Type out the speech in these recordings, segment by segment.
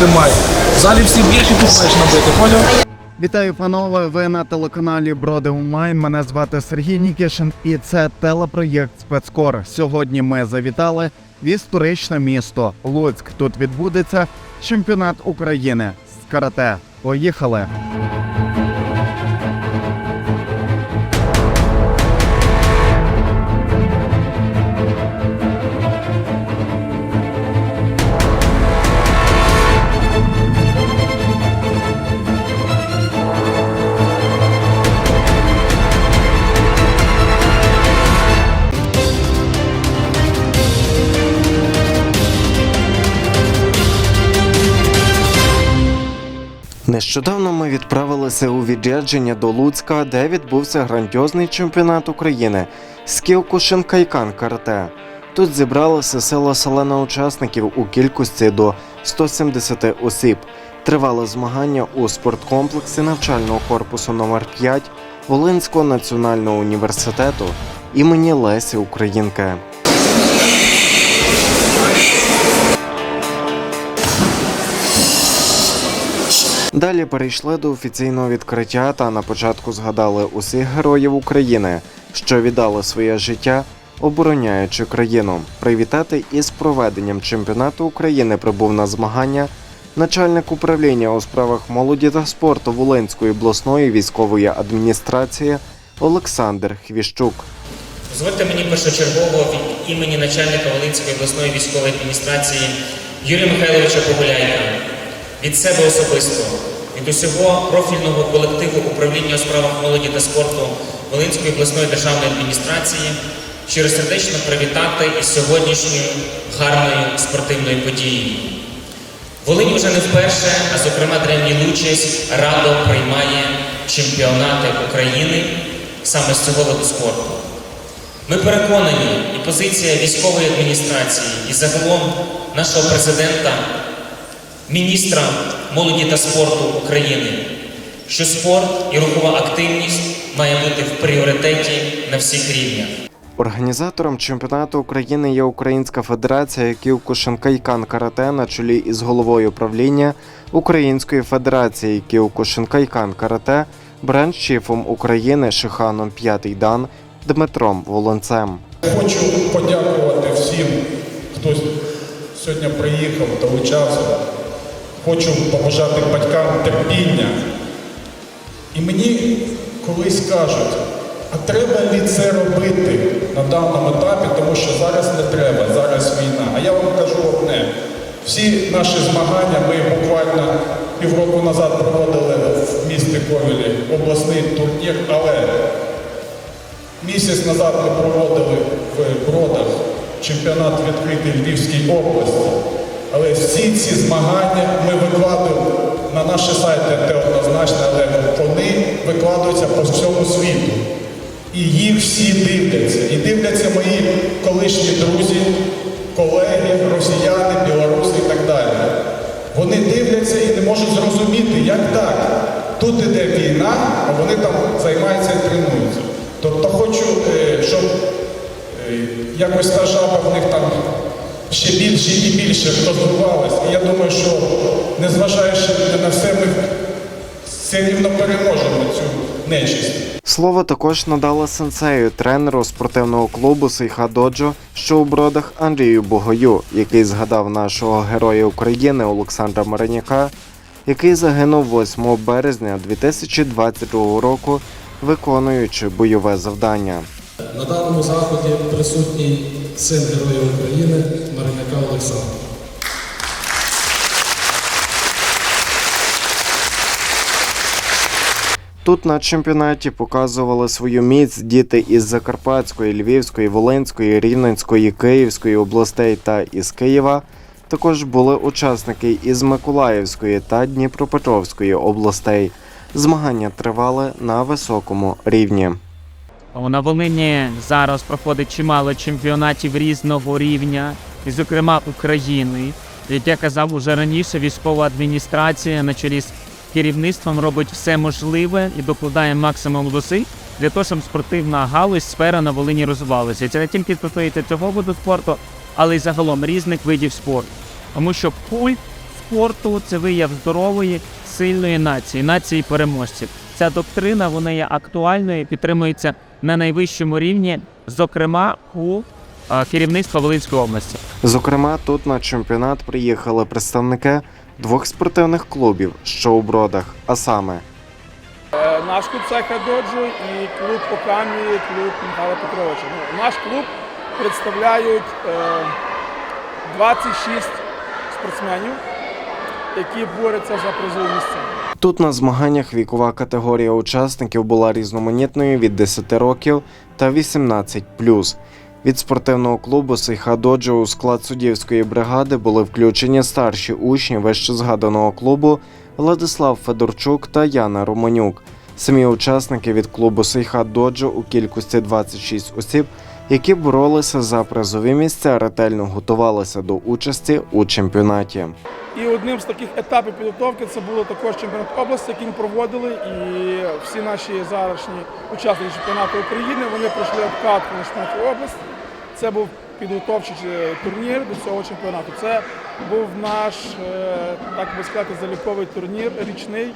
тримай. В залі всі і тут маєш набити, поняв? Вітаю, панове! Ви на телеканалі Броди Онлайн. Мене звати Сергій Нікішин, і це телепроєкт Спецкор. Сьогодні ми завітали в історичне місто Луцьк. Тут відбудеться чемпіонат України з карате. Поїхали! Нещодавно ми відправилися у відрядження до Луцька, де відбувся грандіозний чемпіонат України з Кіокушинкайкан карате. Тут зібралася сила селена учасників у кількості до 170 осіб. Тривали змагання у спорткомплексі навчального корпусу номер 5 Волинського національного університету імені Лесі Українки. Далі перейшли до офіційного відкриття та на початку згадали усіх героїв України, що віддали своє життя, обороняючи країну. Привітати із проведенням чемпіонату України прибув на змагання начальник управління у справах молоді та спорту Волинської обласної військової адміністрації Олександр Хвіщук. Дозвольте мені першочергово від імені начальника Волинської обласної військової адміністрації Юрія Михайловича Погуляйка, від себе особисто, від усього профільного колективу управління у справах молоді та спорту Волинської обласної державної адміністрації щиросердечно привітати із сьогоднішньою гарною спортивною подією. Волинь вже не вперше, а зокрема Древній Лучесть радо приймає чемпіонати України саме з цього виду спорту. Ми переконані, і позиція військової адміністрації, і загалом нашого президента, міністра молоді та спорту України, що спорт і рухова активність має бути в пріоритеті на всіх рівнях. Організатором чемпіонату України є Українська Федерація Кіокушинкайкан карате на чолі із головою правління Української Федерації Кіокушинкайкан карате бренд-чіфом України Шиханом П'ятий Дан Дмитром Волонцем. Хочу подякувати всім, хто сьогодні приїхав, долучався. Хочу побажати батькам терпіння. І мені колись кажуть, а треба ли це робити на даному етапі, тому що зараз не треба, зараз війна. А я вам кажу одне. Всі наші змагання ми буквально півроку назад проводили в місті Ковелі обласний турнір, але Місяць назад ми проводили в Бродах чемпіонат відкритий Львівській області. Але всі ці змагання ми викладуємо на наші сайти, те однозначно, але вони викладаються по всьому світу. І їх всі дивляться. І дивляться мої колишні друзі, колеги, росіяни, білоруси і так далі. Вони дивляться і не можуть зрозуміти, як так. Тут іде війна, а вони там займаються і тренуються. Тобто хочу, е, щоб е, якось та жаба в них там ще більше і більше розвивалась. І я думаю, що незважаючи на все, ми все рівно переможемо цю нечисть. Слово також надала сенсею тренеру спортивного клубу Сейха Доджо, що у бродах Андрію Богою, який згадав нашого героя України Олександра Мараняка, який загинув 8 березня 2022 року, виконуючи бойове завдання. На даному заході присутній син Героя України Мариняка Олександр. Тут на чемпіонаті показували свою міць діти із Закарпатської, Львівської, Волинської, Рівненської, Київської областей та із Києва. Також були учасники із Миколаївської та Дніпропетровської областей. Змагання тривали на високому рівні. На Волині зараз проходить чимало чемпіонатів різного рівня, і, зокрема України. Як я казав уже раніше, військова адміністрація на чолі з керівництвом робить все можливе і докладає максимум зусиль для того, щоб спортивна галузь сфера на Волині розвивалася. Це не тільки стосується цього виду спорту, але й загалом різних видів спорту. Тому що культ спорту це вияв здорової, сильної нації, нації переможців. Ця доктрина вона є актуальною, і підтримується на найвищому рівні, зокрема у е, керівництва Волинської області. Зокрема, тут на чемпіонат приїхали представники двох спортивних клубів, що у бродах, а саме Е, Наш клуб це Доджо і клуб Окамі, клуб Михайла Петровича. Ну, наш клуб представляють е, 26 спортсменів, які борються за призові місця. Тут на змаганнях вікова категорія учасників була різноманітною від 10 років та 18 Від спортивного клубу Сейха Доджо у склад суддівської бригади були включені старші учні вище згаданого клубу Владислав Федорчук та Яна Романюк. Самі учасники від клубу Сейха Доджо у кількості 26 осіб, які боролися за призові місця, ретельно готувалися до участі у чемпіонаті. І одним з таких етапів підготовки це було також чемпіонат області, який ми проводили. І всі наші зарашні учасники чемпіонату України вони пройшли обкатку на чемпіонаті області. Це був підготовчий е, турнір до цього чемпіонату. Це був наш, е, так би сказати, заліковий турнір річний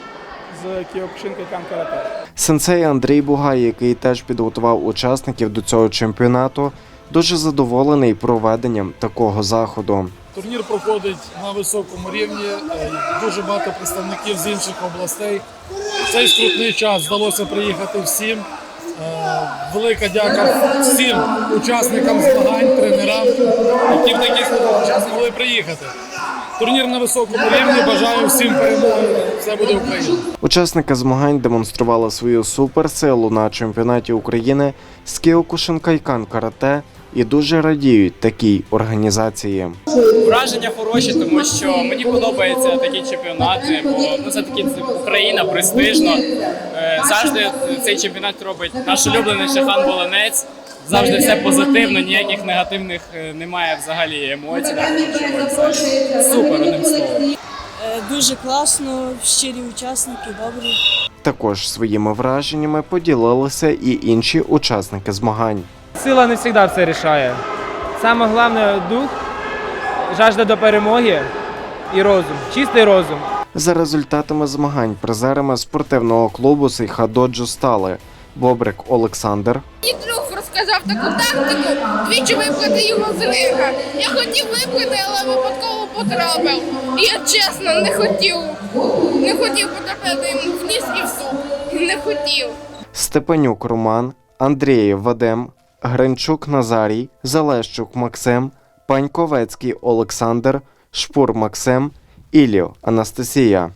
з Кіокушинка і Карате. Сенсей Андрій Бугай, який теж підготував учасників до цього чемпіонату, дуже задоволений проведенням такого заходу. Турнір проходить на високому рівні. е, Дуже багато представників з інших областей. Цей скрутний час вдалося приїхати всім. Е, Велика дяка всім учасникам змагань, тренерам, які в таких час могли приїхати. Турнір на високому рівні. Бажаю всім перемоги. Все буде Україна. Учасники змагань демонстрували свою суперсилу на чемпіонаті України з Кіокушинкайкан карате і дуже радіють такій організації. Враження хороші, тому що мені подобаються такі чемпіонати, бо ну це таки Україна престижно. Е, Завжди цей чемпіонат робить наш улюблений Шахан Волинець. Завжди все позитивно, ніяких негативних е, немає взагалі емоцій. Супер, одним словом. Е, Дуже класно, щирі учасники, добрі. Також своїми враженнями поділилися і інші учасники змагань. Сила не завжди все рішає. Саме головне дух, жажда до перемоги і розум. Чистий розум. За результатами змагань призерами спортивного клубу Сейхадоджо стали Бобрик Олександр, Розказав таку тактику, двічі виплати його з ринга. Я хотів виплати, але випадково потрапив. Я чесно не хотів, не хотів потрапити йому в ніс і в суп. Не хотів. Степанюк Роман, Андрієв Вадим, Гринчук Назарій, Залещук Максим, Паньковецький Олександр, Шпур Максим, Ілів Анастасія.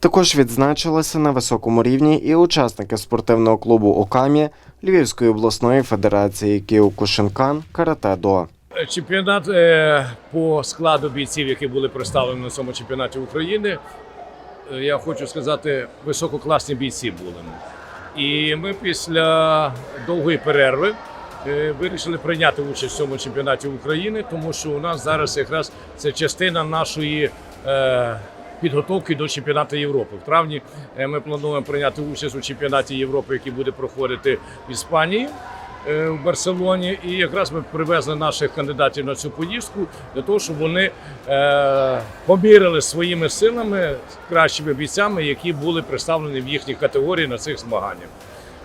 Також відзначилися на високому рівні і учасники спортивного клубу Окамі Львівської обласної федерації Кіокушинкан Карате До. Чемпіонат е, по складу бійців, які були представлені на цьому чемпіонаті України. е, Я хочу сказати, висококласні бійці були. І ми після довгої перерви е, вирішили прийняти участь в цьому чемпіонаті України, тому що у нас зараз якраз це частина нашої підготовки до чемпіонату Європи. В травні е, ми плануємо прийняти участь у чемпіонаті Європи, який буде проходити в Іспанії е, в Барселоні. І якраз ми привезли наших кандидатів на цю поїздку для того, щоб вони е, поміряли своїми силами кращими бійцями, які були представлені в їхній категорії на цих змаганнях.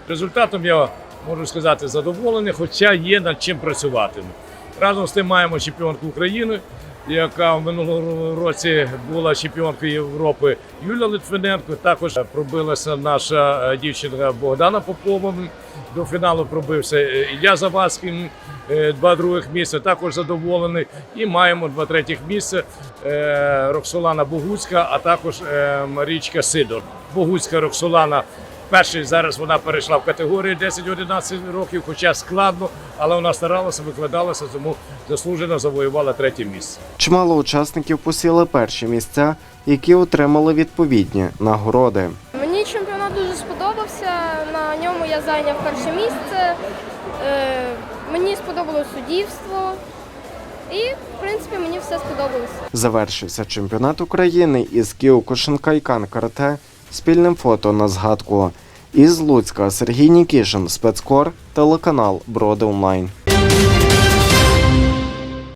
Результатом я можу сказати задоволений, хоча є над чим працювати. Разом з тим маємо чемпіонку України, яка в минулому році була чемпіонкою Європи Юля Литвиненко. Також пробилася наша е, дівчинка Богдана Попова. До фіналу пробився е, Ілля Завадський, е, два других місця. Також задоволений. І маємо два третіх місця Роксолана Богуцька, а також Марічка Сидор. Богуцька Роксолана. Перший зараз вона перейшла в категорію 10-11 років, хоча складно, але вона старалася, викладалася, тому заслужено завоювала третє місце. Чимало учасників посіли перші місця, які отримали відповідні нагороди. Мені чемпіонат дуже сподобався. На ньому я зайняв перше місце. Е, мені сподобалось суддівство. І, в принципі, мені все сподобалось. Завершився чемпіонат України із Кіокушинкайкан карате спільним фото на згадку. Із Луцька Сергій Нікішин, спецкор, телеканал Броди Онлайн.